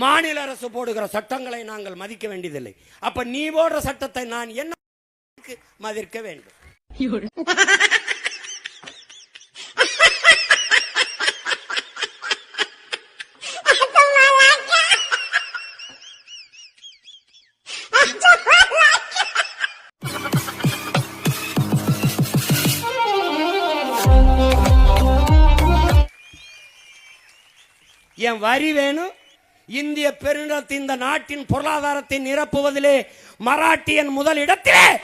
மாநில அரசு போடுகிற சட்டங்களை நாங்கள் மதிக்க வேண்டியதில்லை. அப்ப நீ போடுற சட்டத்தை நான் என்ன மதிக்க வேண்டும்? என் வரி வேணும் இந்திய பெருநிலத்தின் இந்த நாட்டின் பொருளாதாரத்தை நிரப்புவதிலே மராட்டியன் முதல் இடத்திலே.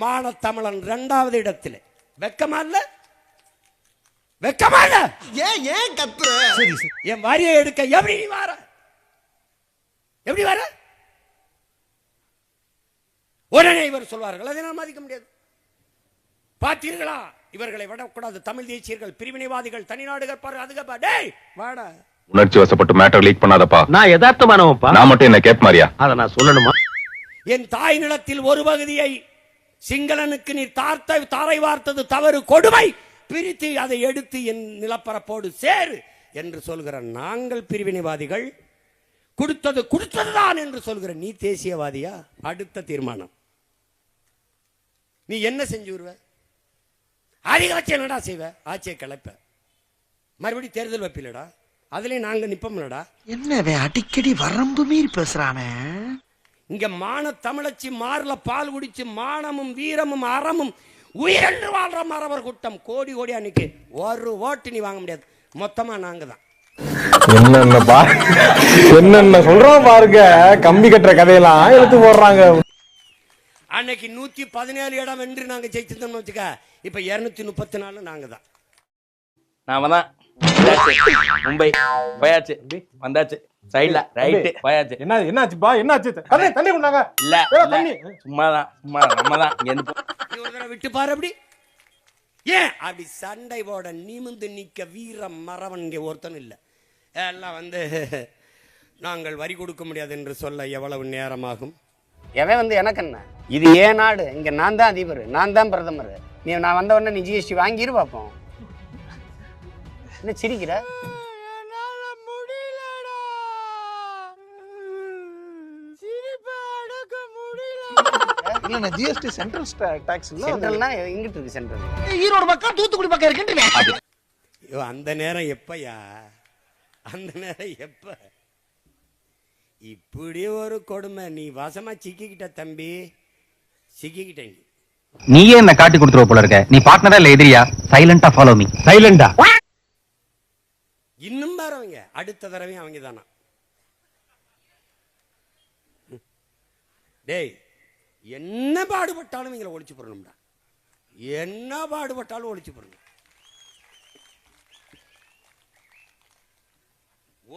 மானத்தமிழன் இரண்டாவது இடத்திலே. வெக்கமா இல்ல? வெக்கமா இல்ல? ஏன் ஏன் கத்துற? என் வரியை எடுக்க எப்படி நீ வர? எப்படி வர? உடனே இவர் சொல்வார்கள். அதை நான் மதிக்க முடியாது. பார்த்தீர்களா? இவர்களை விடக்கூடாது. தமிழ் தேசியர்கள் பிரிவினைவாதிகள் தனிநாடுகள் பாரு அதுக்கு டேய் வாடா. உணர்ச்சி வசப்பட்டு மேட்டர் லீக் பண்ணாதப்பா. நான் யதார்த்தமானவன்ப்பா. நான் மட்டும் என்ன கேப் மாதிரியா? அத நான் சொல்லணுமா? என் தாய் நிலத்தில் ஒரு பகுதியை சிங்களனுக்கு நீ தார்த்த தாரை வார்த்தது தவறு கொடுமை. பிரித்து அதை எடுத்து என் நிலப்பரப்போடு சேரு என்று சொல்கிற நாங்கள் பிரிவினைவாதிகள் கொடுத்தது கொடுத்ததுதான் என்று சொல்கிற நீ தேசியவாதியா? அடுத்த தீர்மானம். நீ என்ன செஞ்சு வருவ அதிகபட்சம் என்னடா செய்வ ஆட்சியை கலைப்ப மறுபடியும் தேர்தல் வைப்பிலடா அதுலயும் நாங்க நிப்போம்லடா. என்னவே அடிக்கடி வரம்பு மீறி பேசுறானே? இங்க மான தமிழச்சி மார்ல பால் குடிச்சு மானமும் வீரமும் அறமும் உயிரென்று வாழ்ற மரவர் கூட்டம் கோடி கோடி அன்னைக்கு ஒரு ஓட்டு நீ வாங்க முடியாது. மொத்தமா நாங்க தான் என்னென்ன பா என்னென்ன சொல்றோம் பாருங்க. கம்பி கட்டுற கதையெல்லாம் எடுத்து போடுறாங்க. அன்னைக்கு நூத்தி பதினேழு இடம் வென்று நாங்க ஜெயிச்சிருந்தோம்னு வச்சுக்க இப்ப இருநூத்தி முப்பத்தி நாலு நாங்க தான் நாம தான். மும்பை. போயாச்சு. வந்தாச்சு. சைடுல ரைட்டு போயாச்சு. என்ன என்னாச்சுப்பா என்னாச்சு? தண்ணி தண்ணி கொண்டாங்க இல்ல. தண்ணி. சும்மா நம்ம தான் இங்க இருந்து போ- நீ ஒரு தடவை விட்டு பாரு அப்படி. ஏன்? அப்படி சண்டை போட நிமிந்து நிக்க வீரம் மறவன் இங்கே ஒருத்தனும் இல்லை. எல்லாம் வந்து நாங்கள் வரி கொடுக்க முடியாது என்று சொல்ல எவ்வளவு நேரமாகும்? எவன் வந்து எனக்கு என்ன? இது ஏன் நாடு இங்க நான் தான் அதிபர் நான் தான் பிரதமர். நீ நான் வந்த உடனே நீ ஜிஎஸ்டி வாங்கிரு பார்ப்போம் என்ன சிரிக்கிற? இல்ல ஜிஎஸ்டி சென்ட்ரல் டாக்ஸ் இல்ல சென்ட்ரல்னா இங்கிட்டு இருக்கு சென்ட்ரல் ஈரோடு பக்கம் தூத்துக்குடி பக்கம் இருக்குன்றீங்க ஐயோ அந்த நேரம் எப்பயா? அந்த நேரம் எப்ப? இப்படி ஒரு கொடுமை. நீ வசமா சிக்கிக்கிட்ட தம்பி. சிக்கிக்கிட்ட நீ நீயே என்ன காட்டி கொடுத்துருவ போல இருக்க. நீ பார்ட்னரா இல்ல எதிரியா? சைலண்டா ஃபாலோ மீ சைலண்டா இன்னும் பாருங்க அடுத்த தடவையும் அவங்க தானா. டேய் என்ன பாடுபட்டாலும் இங்களை ஒழிச்சு போடணும்டா. என்ன பாடுபட்டாலும் ஒழிச்சு போடணும்.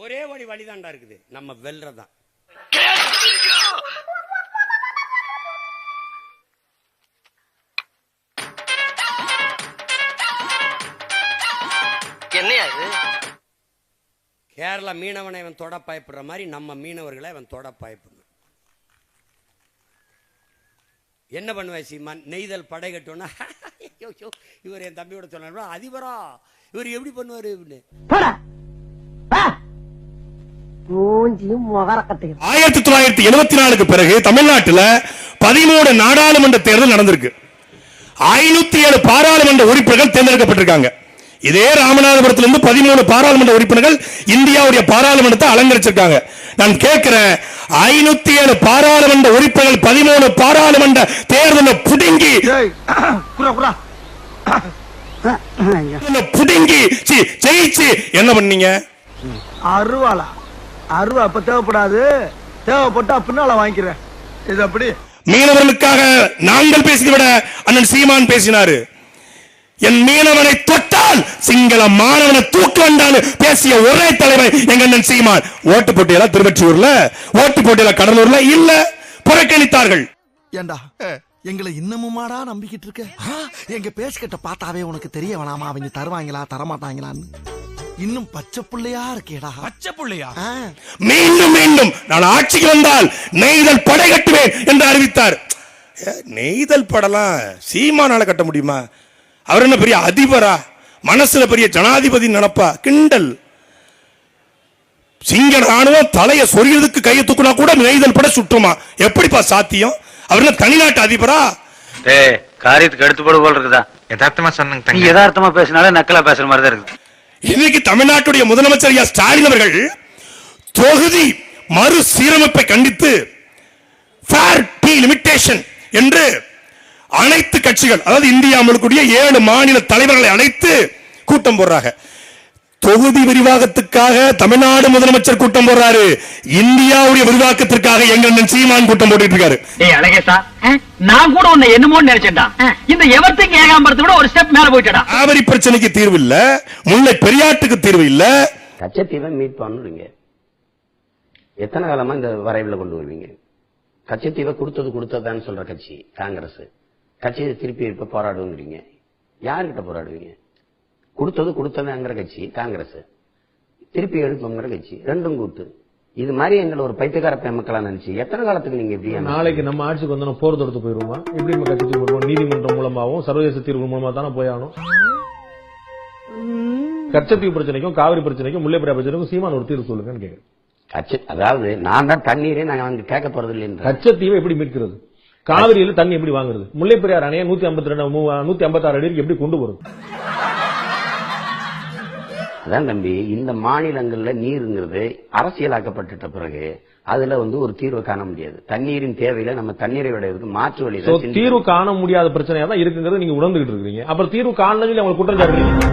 ஒரே வழி வழிதான்டா இருக்குது. நம்ம வெல்றதான் கேரளா மீனவனை அவன் தொட பயப்படுற மாதிரி நம்ம மீனவர்களை அவன் தொட பயப்படணும் என்ன பண்ணுவேன் சீமான்? நெய்தல் படை கட்டோன்னா இவர் என் தம்பியோட சொன்னார். அதிபரா இவர் எப்படி பண்ணுவாரு? ஆயிரத்தி தொள்ளாயிரத்தி எழுபத்தி நாலுக்கு பிறகு தமிழ்நாட்டுல பதிமூணு நாடாளுமன்ற தேர்தல் நடந்திருக்கு. ஐநூத்தி ஏழு பாராளுமன்ற உறுப்பினர்கள் தேர்ந்தெடுக்கப்பட்டிருக்காங்க. இதே ராமநாதபுரத்திலிருந்து பதிமூணு பாராளுமன்ற உறுப்பினர்கள் இந்தியாவுடைய பாராளுமன்றத்தை அலங்கரிச்சிருக்காங்க. நான் கேட்கிறேன் ஐநூத்தி ஏழு பாராளுமன்ற உறுப்பினர்கள் பதிமூணு பாராளுமன்ற தேர்தலை புடுங்கி புடுங்கி ஜெயிச்சு என்ன பண்ணீங்க? அருவாளா? அருவா அப்ப தேவைப்படாது. தேவைப்பட்டா பின்னால வாங்கிக்கிறேன். இது அப்படி. மீனவர்களுக்காக நாங்கள் பேசியதை விட அண்ணன் சீமான் பேசினாரு. என் மீனவனை தொட்டால் சிங்கள மாணவனை தூக்க வேண்டான்னு பேசிய ஒரே தலைவர் எங்க அண்ணன் சீமான். ஓட்டு போட்டியில திருவற்றியூர்ல ஓட்டு போட்டியில கடலூர்ல இல்ல புறக்கணித்தார்கள். ஏண்டா எங்களை இன்னமுமாடா நம்பிக்கிட்டு இருக்க? எங்க பேசிக்கிட்ட பார்த்தாவே உனக்கு தெரிய வேணாமா? அவங்க தருவாங்களா தரமாட்டாங்களான்னு. இன்னும் பச்சை புள்ளையா இருக்கேடா. பச்சை புள்ளையா. மீண்டும் மீண்டும் நான் ஆட்சிக்கு வந்தால் நெய்தல் படை கட்டுவேன் என்று அறிவித்தார். நெய்தல் படலாம் சீமானால கட்ட முடியுமா? அவர் என்ன பெரிய அதிபரா? மனசுல பெரிய ஜனாதிபதி நினப்பா? கிண்டல். சிங்க ராணுவம் தலைய சொரியதுக்கு கையை தூக்குனா கூட நெய்தல் பட சுட்டுமா? எப்படிப்பா சாத்தியம்? அவர் என்ன தனிநாட்டு அதிபரா? டேய் காரியத்துக்கு எடுத்து போடு போல இருக்குதா? யதார்த்தமா சொன்னங்க நீ யதார்த்தமா பேசினாலே நக்கலா பேசுற மாதிரி தான் இருக்குது. இன்னைக்கு தமிழ்நாட்டுடைய முதலமைச்சர் ஐயா ஸ்டாலின் அவர்கள் தொகுதி மறுசீரமைப்பை கண்டித்து டி லிமிட்டேஷன் என்று அனைத்து கட்சிகள் அதாவது இந்தியா முழுக்கூடிய ஏழு மாநில தலைவர்களை அழைத்து கூட்டம் போடுறாங்க. தொகுதி விரிவாக்கத்துக்காக தமிழ்நாடு முதலமைச்சர் கூட்டம் போடுறாரு. இந்தியாவுடைய விரிவாக்கத்திற்காக எங்க சீமான் கூட்டம் போட்டுட்டு இருக்காரு. நான் கூட உன்னை என்னமோன்னு நினைச்சேன்டா. இந்த எவர்த்திங் ஏகாம்பரத்தை விட ஒரு ஸ்டெப் மேல போயிட்டடா. காவிரி பிரச்சனைக்கு தீர்வு இல்ல. முல்லை பெரியாட்டுக்கு தீர்வு இல்ல. கச்சத்தீவை மீட் பண்ணுறீங்க எத்தனை காலமா இந்த வரைவில் கொண்டு வருவீங்க? கச்சத்தீவை கொடுத்தது கொடுத்ததான்னு சொல்ற கட்சி காங்கிரஸ். கட்சியை திருப்பி இப்ப போராடுவீங்க. யாருக்கிட்ட போராடுவீங்க? கொடுத்தது கொடுத்ததாங்கிற கட்சி காங்கிரஸ். திருப்பி எடுப்போங்கிற கட்சி. ரெண்டும் கூத்து. இது மாதிரி எங்களை ஒரு பைத்தியக்கார மக்களா நினைச்சு எத்தனை காலத்துக்கு நீங்க இப்படி ஏமாத்துறீங்க? நாளைக்கு நம்ம ஆட்சிக்கு வந்து போர் தொடுத்து போயிருவோமா? எப்படி நம்ம கட்சி போடுவோம் நீதிமன்றம் மூலமாவும் சர்வதேச தீர்வு மூலமா தானே போயாகணும் கச்சத்தீவு பிரச்சனைக்கும் காவிரி பிரச்சனைக்கும் முல்லைப்பெரியார் பிரச்சனைக்கும் சீமான் ஒரு தீர்வு சொல்லுங்கன்னு கேக்குறேன். கச்ச அதாவது நான் தான் தண்ணீரே நாங்க அங்க கேட்க போறது இல்லைன்ற கச்சத்தீவை எப்படி மீட்கிறது? காவிரியில தண்ணி எப்படி வாங்குறது? முல்லைப்பெரியார் அணையை நூத்தி ஐம்பத்தி ரெண்டு நூத்தி ஐம்பத்தி ஆறு அடிக்கு எப்படி கொண்டு போறது? அதான் தம்பி இந்த மாநிலங்கள்ல நீருங்கிறது அரசியலாக்கப்பட்டுட்ட பிறகு அதுல வந்து ஒரு தீர்வு காண முடியாது. தண்ணீரின் தேவையில நம்ம தண்ணீரை விடையதுக்கு மாற்று வழி So, தீர்வு காண முடியாத பிரச்சனையா தான் இருக்குங்கிறது நீங்க உணர்ந்துகிட்டு இருக்கீங்க அப்புறம் தீர்வு சொல்லி அவங்க குற்றம் சாட்டுறீங்க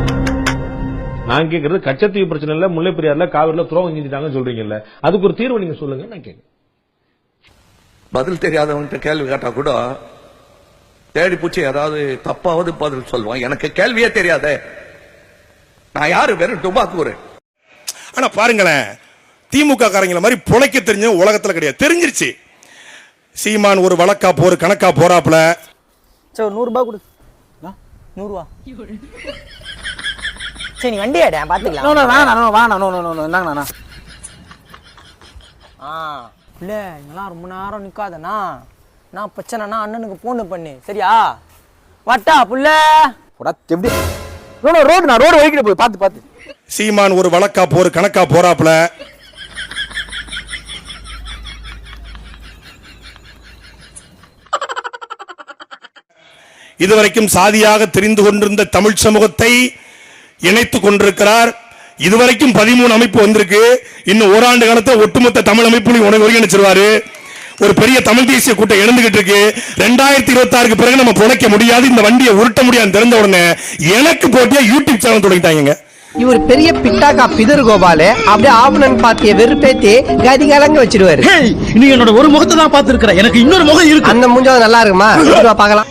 நான் கேக்குறது கச்சத்தீவு பிரச்சனை இல்ல முல்லைப்பெரியார்ல காவிரில துரோகம் செஞ்சுட்டாங்கன்னு சொல்றீங்கல்ல. அதுக்கு ஒரு தீர்வு நீங்க சொல்லுங்க நான் கேக்குறேன். பதில் தெரியாதவன்கிட்ட கேள்வி கேட்டா கூட தேடி பூச்சி ஏதாவது தப்பாவது பதில் சொல்லுவான் எனக்கு கேள்வியே தெரியாதே. நான் யாரு வெறும் டுபாக்கூரு ஆனா பாருங்களேன் திமுக காரங்கள மாதிரி புழைக்க தெரிஞ்ச உலகத்துல கிடையாது. தெரிஞ்சிருச்சு. சீமான் ஒரு வழக்கா போற கணக்கா போறாப்புல. சரி நூறுபா கொடு. நூறுவா சரி நீ வண்டி ஆட பாத்துக்கலாம் வேணாம் வேணாம் வேணாம் ஆ. இல்ல இங்கெல்லாம் ரொம்ப நேரம் நிக்காதண்ணா. நான் பிரச்சனைனா அண்ணனுக்கு போன் பண்ணு. சரியா? வட்டா புள்ள. எப்படி? ரோடு நான் ரோடு போய் பார்த்து பார்த்து. சீமான் ஒரு வழக்கா போரு கணக்கா போறாப்புல. இதுவரைக்கும் சாதியாக தெரிந்து கொண்டிருந்த தமிழ் சமூகத்தை இணைத்துக் கொண்டிருக்கிறார். இதுவரைக்கும் பதிமூணு அமைப்பு வந்திருக்கு. இன்னும் ஓராண்டு காலத்தை ஒட்டுமொத்த தமிழ் அமைப்புலையும் உணவு ஒருங்கிணைச்சிருவாரு ஒரு பெரிய தமிழ் தேசிய கூட்டம் எழுந்துகிட்டு இருக்கு. ரெண்டாயிரத்தி இருபத்தி ஆறுக்கு பிறகு நம்ம புழைக்க முடியாது இந்த வண்டியை உருட்ட முடியாது தெரிஞ்ச உடனே எனக்கு போட்டியா யூடியூப் சேனல் தொடங்கிட்டாங்க இவர் பெரிய பிட்டாக்கா பிதர் கோபாலு அப்படியே ஆவணன் பாத்திய வெறுப்பேத்தி கதி கலங்க வச்சிருவாரு. நீ என்னோட ஒரு முகத்தை தான் பார்த்து எனக்கு இன்னொரு முகம் இருக்கு. அந்த மூஞ்சாவது நல்லா இருக்குமா? பார்க்கலாம்.